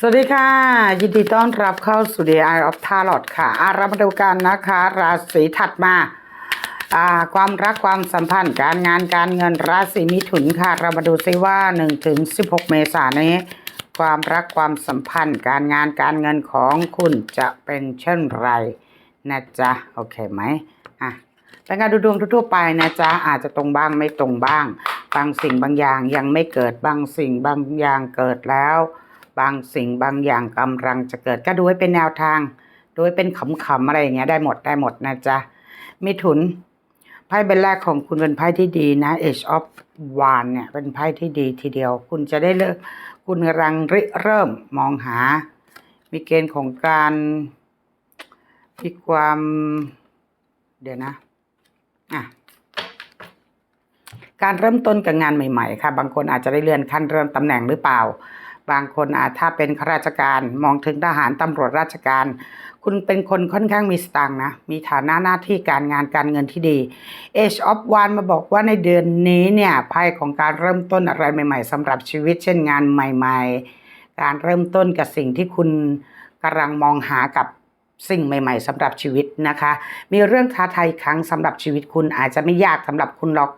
สวัสดีค่ะ ยินดีต้อนรับเข้าสู่ The Eye of Tarot ค่ะอาเรามาดูกันนะคะ ราศีถัดมาความรักความสัมพันธ์การงานการเงินราศีมิถุนค่ะ เรามาดูซิว่า1ถึง16 เมษายนนี้ ความรักความสัมพันธ์การงานการเงินของคุณจะเป็นเช่นไรนะจ๊ะโอเคไหมอะเป็นการดูดวงทั่วไปนะจ๊ะอาจจะตรงบ้างไม่ตรงบ้าง บางสิ่งบางอย่างยังไม่เกิดบางสิ่งบางอย่างเกิดแล้ว บางสิ่งบางอย่างกำลังจะเกิดก็ดูให้เป็นแนวทาง ดูให้เป็นขำๆอะไรอย่างเงี้ยได้หมดได้หมดนะจ๊ะมิถุนไพ่ใบแรกของคุณเป็นไพ่ที่ดีนะ Age of Wands เนี่ยเป็นไพ่ที่ดีทีเดียว คุณจะได้เลิกคุณกำลังริเริ่มมองหา มีเกณฑ์ของการมีความ เดี๋ยวนะอะการเริ่มต้นกับงานใหม่ ๆ ค่ะ บางคนอาจจะได้เลื่อนขั้นเริ่มตำแหน่งหรือเปล่า บางคนอาจถ้าเป็นข้าราชการมองถึงทหารตำรวจราชการ คุณเป็นคนค่อนข้างมีสตางค์นะ มีฐานะหน้าที่การงานการเงินที่ดี Age of One มาบอกว่าในเดือนนี้เนี่ยไพ่ของการเริ่มต้นอะไรใหม่ๆสำหรับชีวิต เช่นงานใหม่ๆ การเริ่มต้นกับสิ่งที่คุณกำลังมองหากับสิ่งใหม่ ๆสำหรับชีวิตนะคะ มีเรื่องท้าทายครั้งสำหรับชีวิตคุณอาจจะไม่ยากสำหรับคุณหรอก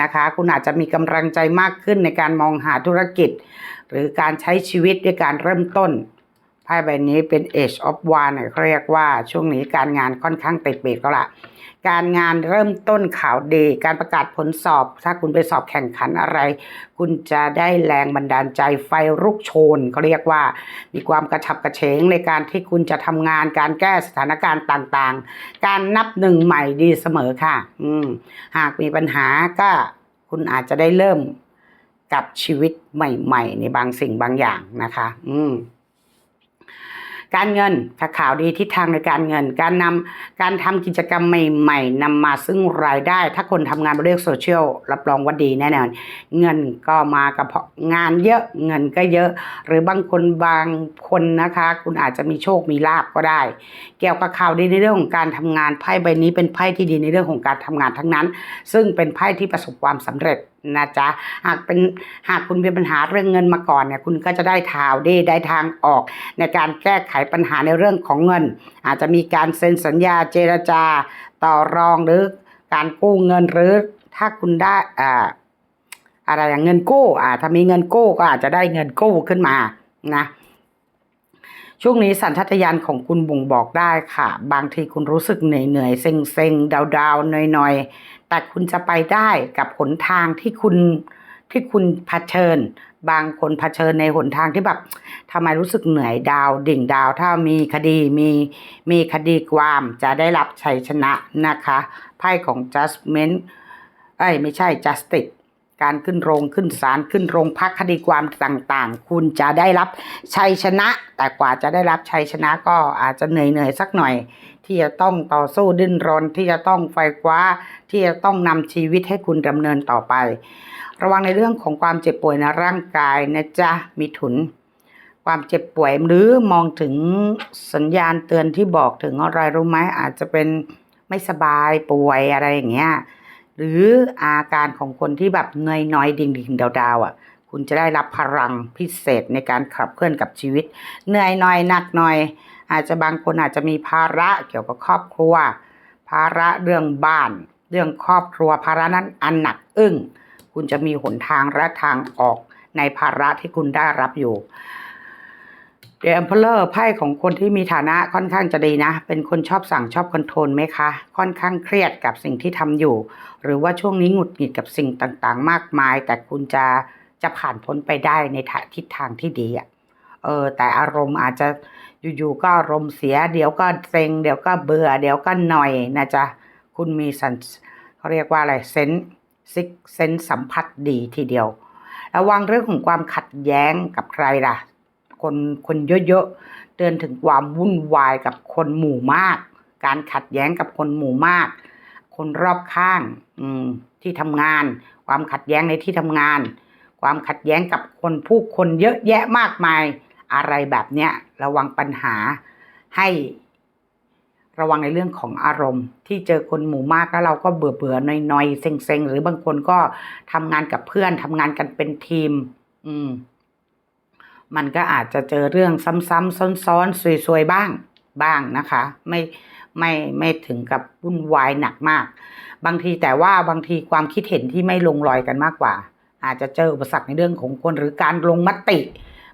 นะคะ คุณอาจจะมีกำลังใจมากขึ้นในการมองหาธุรกิจ หรือการใช้ชีวิตด้วยการเริ่มต้นไพ่ใบนี้เป็น Age of One เขาเรียกว่าช่วงนี้การงานค่อนข้างติดเบรกก็ละการงานเริ่มต้นข่าวดี การประกาศผลสอบ ถ้าคุณไปสอบแข่งขันอะไร คุณจะได้แรงบันดาลใจไฟรุกโชนเขาเรียกว่า มีความกระฉับกระเฉงในการที่คุณจะทำงานการแก้สถานการณ์ต่างๆ การนับหนึ่งใหม่ดีเสมอค่ะ อืมหากมีปัญหาก็คุณอาจจะได้เริ่ม กับชีวิตใหม่ๆ ในบางสิ่งบางอย่างนะคะ อืมการเงินถ้าข่าวดีทิศทางในการเงิน การนำการทำกิจกรรมใหม่ ๆนำมาซึ่งรายได้ ถ้าคนทำงานบนโลกโซเชียลรับรองว่าดีแน่นอนเงินก็มากับงานเยอะเงินก็เยอะ หรือบางคนบางคนนะคะ คุณอาจจะมีโชคมีลาบก็ได้ เกี่ยวกับข่าวดีในเรื่องของการทำงานไพ่ใบนี้เป็นไพ่ที่ดีในเรื่องของการทำงานทั้งนั้น ซึ่งเป็นไพ่ที่ประสบความสำเร็จนะจ๊ะหากเป็นหากคุณมีปัญหาเรื่องเงินมาก่อนเนี่ยคุณก็จะได้ข่าวดีได้ทางออกในการแก้ไขปัญหาในเรื่องของเงิน อาจจะมีการเซ็นสัญญาเจรจาต่อรองหรือการกู้เงินหรือถ้าคุณได้อ่าอะไรอย่างเงินกู้อ่าถ้ามีเงินกู้ก็อาจจะได้เงินกู้ขึ้นมานะช่วงนี้สัญชาตญาณของคุณบ่งบอกได้ค่ะ บางทีคุณรู้สึกเหนื่อยเหนื่อยๆเซ็งเซ็งดาวดาวๆหน่อยหน่อยๆ แต่คุณจะไปได้กับหนทางที่คุณที่คุณเผชิญ บางคนเผชิญในหนทางที่แบบทำไมรู้สึกเหนื่อยดาวดิ่งดาว ถ้ามีคดีมีมีคดีความจะได้รับชัยชนะนะคะไพ่ของ judgment เอ้ยไม่ใช่ justice การขึ้นโรงขึ้นศาลขึ้นโรงพักคดีความต่างๆ คุณจะได้รับชัยชนะ แต่กว่าจะได้รับชัยชนะก็อาจจะเหนื่อยๆสักหน่อย ที่จะต้องต่อสู้ดิ้นรน ที่จะต้องไฟคว้า ที่จะต้องนำชีวิตให้คุณดำเนินต่อไป ระวังในเรื่องของความเจ็บป่วยในร่างกายนะจ๊ะมีถุน ความเจ็บป่วยหรือมองถึงสัญญาณเตือนที่บอกถึงอะไรรู้ไหมอาจจะเป็นไม่สบายป่วยอะไรอย่างเงี้ยหรืออาการของคนที่แบบเหนื่อยน้อยดิ่งดิ่งดาวดาวๆอะคุณจะได้รับพลังพิเศษในการขับเคลื่อนกับชีวิต เหนื่อยหน่อยหนักหน่อย อาจจะบางคนอาจจะมีภาระเกี่ยวกับครอบครัว ภาระเรื่องบ้าน เรื่องครอบครัวภาระนั้นอันหนักอึ้ง คุณจะมีหนทางและทางออกในภาระที่คุณได้รับอยู่เดอะ e อ p เ r อร์ไพ่ของคนที่มีฐานะค่อนข้างจะดีนะ เป็นคนชอบสั่งชอบคอนโทรลไหมคะ ค่อนข้างเครียดกับสิ่งที่ทำอยู่ หรือว่าช่วงนี้หงุดหงิดกับสิ่งต่างๆ มากมาย แต่คุณจะจะผ่านพ้นไปได้ในทิศทางที่ดีอะเออแต่อารมณ์อาจจะ อยู่ๆก็อารมณ์เสีย เดี๋ยวก็เซ็ง เดี๋ยวก็เบื่อ เดี๋ยวก็หน่อยนะจ๊ะ คุณมีสันเขาเรียกว่าอะไรเซนซิกเซนสัมผัสดีทีเดียว ระวังเรื่องของความขัดแย้งกับใครล่ะ คนคนเยอะๆ เตือนถึงความวุ่นวายกับคนหมู่มาก การขัดแย้งกับคนหมู่มาก คนรอบข้างอืมที่ทำงาน ความขัดแย้งในที่ทำงาน ความขัดแย้งกับคนผู้คนเยอะแยะมากมาย อะไรแบบเนี้ยระวังปัญหาให้ระวังในเรื่องของอารมณ์ ที่เจอคนหมู่มากแล้วเราก็เบื่อเบื่อๆนอยๆเซ็งๆหรือบางคนก็ทำงานกับเพื่อนทำงานกันเป็นทีม อืม มันก็อาจจะเจอเรื่องซ้ำๆซ้อนๆซวยๆบ้างบ้างนะคะ ไม่ไม่ไม่ถึงกับวุ่นวายหนักมาก บางทีแต่ว่าบางทีความคิดเห็นที่ไม่ลงรอยกันมากกว่า อาจจะเจออุปสรรคในเรื่องของคนหรือการลงมติ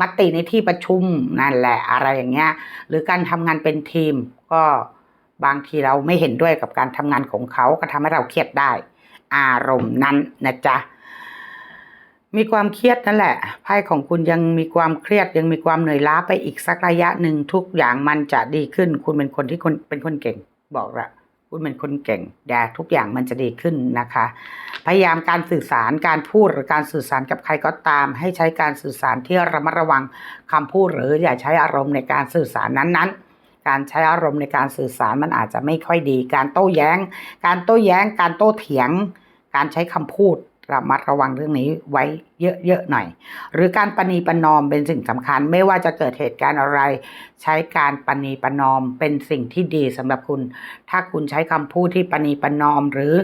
มติในที่ประชุมนั่นแหละอะไรอย่างเงี้ย หรือการทำงานเป็นทีม ก็บางทีเราไม่เห็นด้วยกับการทำงานของเขาก็ทำให้เราเครียดได้ อารมณ์นั้นนะจ๊ะมีความเครียดนั่นแหละไพ่ของคุณยังมีความเครียดยังมีความเหนื่อยล้าไปอีกสักระยะหนึ่งทุกอย่างมันจะดีขึ้น คุณเป็นคนที่คนเป็นคนเก่งบอกละ คุณเป็นคนเก่งเดี๋ยวทุกอย่างมันจะดีขึ้นนะคะ พยายามการสื่อสารการพูดหรือการสื่อสารกับใครก็ตาม ให้ใช้การสื่อสารที่ระมัดระวังคำพูดหรืออย่าใช้อารมณ์ในการสื่อสารนั้นๆ การใช้อารมณ์ในการสื่อสารมันอาจจะไม่ค่อยดี การโต้แย้ง การโต้แย้ง การโต้เถียง การใช้คำพูด ระมัดระวังเรื่องนี้ไว้เยอะๆหน่อย หรือการปณีประนอมเป็นสิ่งสำคัญ ไม่ว่าจะเกิดเหตุการณ์อะไร ใช้การปณีประนอมเป็นสิ่งที่ดีสำหรับคุณ ถ้าคุณใช้คำพูดที่ปณีประนอม หรือ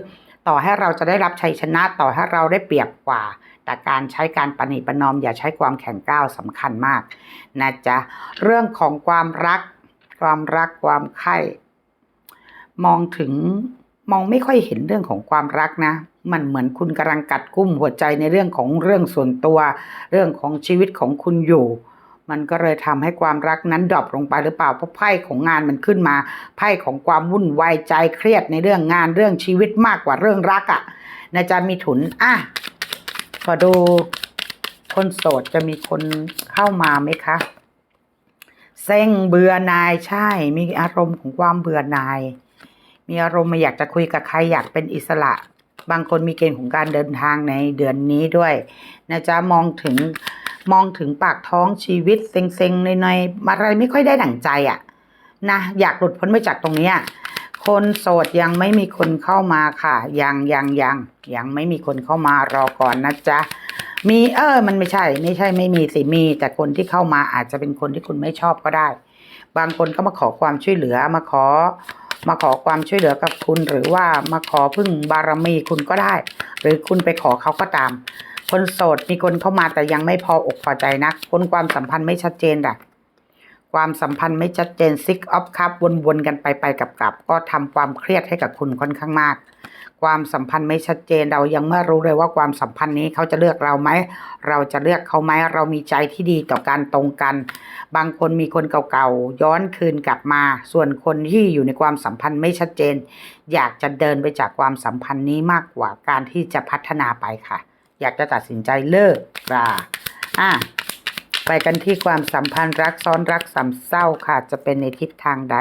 ต่อให้เราจะได้รับชัยชนะต่อให้เราได้เปรียบกว่า แต่การใช้การปณีประนอม อย่าใช้ความแข็งก้าวสำคัญมากนะจ๊ะเรื่องของความรัก ความรักความใคร่มองถึงมองไม่ค่อยเห็นเรื่องของความรักนะ มันเหมือนคุณกำลังกัดกุ้มหัวใจในเรื่องของเรื่องส่วนตัว เรื่องของชีวิตของคุณอยู่ มันก็เลยทำให้ความรักนั้นดรอปลงไปหรือเปล่าเพราะไพ่ของงานมันขึ้นมา ไพ่ของความวุ่นวายใจเครียดในเรื่องงานเรื่องชีวิตมากกว่าเรื่องรักอะ่ะนะจ๊ะมีถุนอะขอดูคนโสดจะมีคนเข้ามาไหมคะเซ็งเบื่อนายใช่ มีอารมณ์ของความเบื่อนาย มีอารมณ์ไม่อยากจะคุยกับใครอยากเป็นอิสระ บางคนมีเกณฑ์ของการเดินทางในเดือนนี้ด้วยนะจ๊ะมองถึงมองถึงปากท้องชีวิตเซ็งๆในๆอะไรไม่ค่อยได้ดั่งใจอะ่ะนะอยากหลุดพ้นไปจากตรงนี้คนโสดยังไม่มีคนเข้ามาค่ะยังยังยังยังไม่มีคนเข้ามารอก่อนนะจ๊ะมีเออ มันไม่ใช่ ไม่ใช่ไม่มีสิมี แต่คนที่เข้ามาอาจจะเป็นคนที่คุณไม่ชอบก็ได้ บางคนก็มาขอความช่วยเหลือมาขอ มาขอความช่วยเหลือกับคุณ หรือว่ามาขอพึ่งบารมีคุณก็ได้ หรือคุณไปขอเขาก็ตาม คนโสดมีคนเข้ามาแต่ยังไม่พออกพอใจนะคนความสัมพันธ์ไม่ชัดเจนอะความสัมพันธ์ไม่ชัดเจนซิกออฟคับวนๆกันไปไปกับกับ ก็ทำความเครียดให้กับคุณค่อนข้างมาก ความสัมพันธ์ไม่ชัดเจนเรายังไม่รู้เลยว่าความสัมพันธ์นี้เขาจะเลือกเราไหม เราจะเลือกเขาไหมเรามีใจที่ดีต่อการตรงกัน บางคนมีคนเก่าๆย้อนคืนกลับมา ส่วนคนที่อยู่ในความสัมพันธ์ไม่ชัดเจน อยากจะเดินไปจากความสัมพันธ์นี้มากกว่าการที่จะพัฒนาไปค่ะ อยากจะตัดสินใจเลิกราอะไปกันที่ความสัมพันธ์รักซ้อนรักสามเศร้าค่ะจะเป็นในทิศทางใด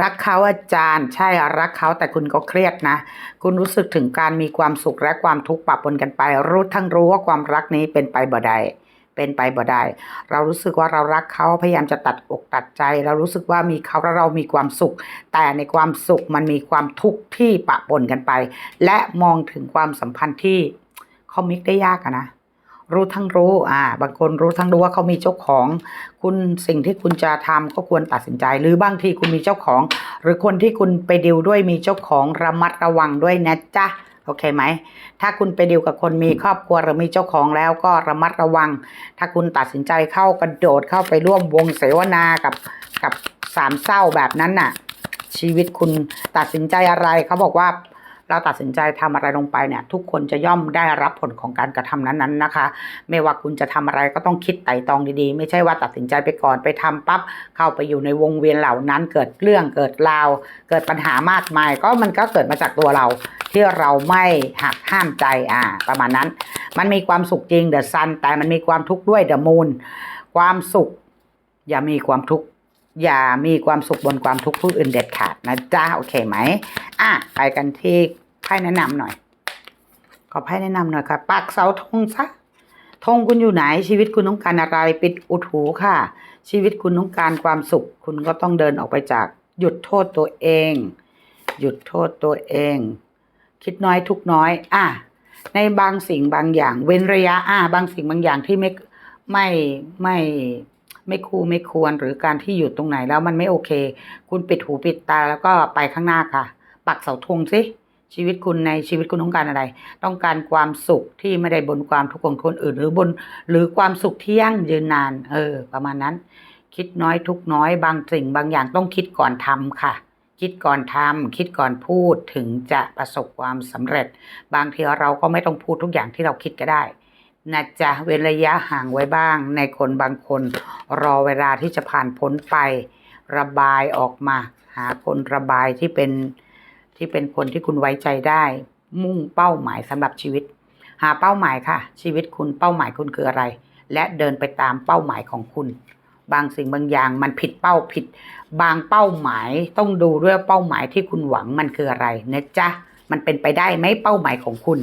รักเขาอาจารย์ ใช่รักเขาแต่คุณก็เครียดนะ คุณรู้สึกถึงการมีความสุขและความทุกข์ปะปนกันไป รู้ทั้งรู้ว่าความรักนี้เป็นไปบ่ได้เป็นไปบ่ได้ เรารู้สึกว่าเรารักเขาพยายามจะตัดอกตัดใจ เรารู้สึกว่ามีเขาแล้วเรามีความสุข แต่ในความสุขมันมีความทุกข์ที่ปะปนกันไป และมองถึงความสัมพันธ์ที่คอมมิกได้ยากอะนะ รู้ทั้งรู้ อ่า บางคนรู้ทั้งรู้ว่าเขามีเจ้าของ คุณสิ่งที่คุณจะทำก็ควรตัดสินใจ หรือบางทีคุณมีเจ้าของ หรือคนที่คุณไปดิวด้วยมีเจ้าของระมัดระวังด้วยนะจ๊ะโอเคไหม ถ้าคุณไปดิวกับคนมีครอบครัวหรือมีเจ้าของแล้วก็ระมัดระวัง ถ้าคุณตัดสินใจเข้ากระโดดเข้าไปร่วมวงเสวนากับกับสามเศร้าแบบนั้นน่ะ ชีวิตคุณตัดสินใจอะไรเขาบอกว่า เราตัดสินใจทำอะไรลงไปเนี่ยทุกคนจะย่อมได้รับผลของการกระทำนั้นๆนะคะ ไม่ว่าคุณจะทำอะไรก็ต้องคิดไตร่ตรองดีๆ ไม่ใช่ว่าตัดสินใจไปก่อนไปทำปั๊บเข้าไปอยู่ในวงเวียนเหล่านั้นเกิดเรื่องเกิดราว เกิดปัญหามากมาย ก็มันก็เกิดมาจากตัวเรา ที่เราไม่หักห้ามใจอ่าประมาณนั้น มันมีความสุขจริงเดอะซันแต่มันมีความทุกข์ด้วยเดอะมูนความสุข อย่ามีความทุกข์ อย่ามีความสุขบนความทุกข์ผู้อื่นเด็ดขาดนะจ๊ะโอเคไหมอะไปกันที่ไพ่แนะนำหน่อย ขอไพ่แนะนำหน่อยค่ะปักเสาธงซะธงคุณอยู่ไหนชีวิตคุณต้องการอะไรปิดอุดหูค่ะ ชีวิตคุณต้องการความสุข คุณก็ต้องเดินออกไปจาก หยุดโทษตัวเอง หยุดโทษตัวเอง คิดน้อยทุกน้อย อะในบางสิ่งบางอย่าง เว้นระยะอะบางสิ่งบางอย่างที่ไม่ไม่ไม่ ไม่คู่ไม่ควรหรือการที่อยู่ตรงไหนแล้วมันไม่โอเค คุณปิดหูปิดตาแล้วก็ไปข้างหน้าค่ะ ปักเสาธงสิชีวิตคุณในชีวิตคุณต้องการอะไร ต้องการความสุขที่ไม่ได้บนความทุกข์ของคนอื่น หรือบน หรือความสุขที่ยั่งยืนนาน เออ ประมาณนั้น คิดน้อยทุกน้อยบางสิ่งบางอย่างต้องคิดก่อนทำค่ะ คิดก่อนทำคิดก่อนพูดถึงจะประสบความสำเร็จ บางทีเราก็ไม่ต้องพูดทุกอย่างที่เราคิดก็ได้ นะจ๊ะเว้นระยะห่างไว้บ้าง ในคนบางคน รอเวลาที่จะผ่านพ้นไป ระบายออกมา หาคนระบายที่เป็นที่เป็นคนที่คุณไว้ใจได้ มุ่งเป้าหมายสำหรับชีวิต หาเป้าหมายค่ะ ชีวิตคุณเป้าหมายคุณคืออะไร และเดินไปตามเป้าหมายของคุณ บางสิ่งบางอย่างมันผิดเป้าผิด บางเป้าหมายต้องดูด้วยเป้าหมายที่คุณหวังมันคืออะไรนะจ๊ะมันเป็นไปได้ไหมเป้าหมายของคุณ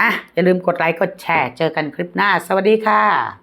อะอย่าลืมกดไลค์กดแชร์ เจอกันคลิปหน้า สวัสดีค่ะ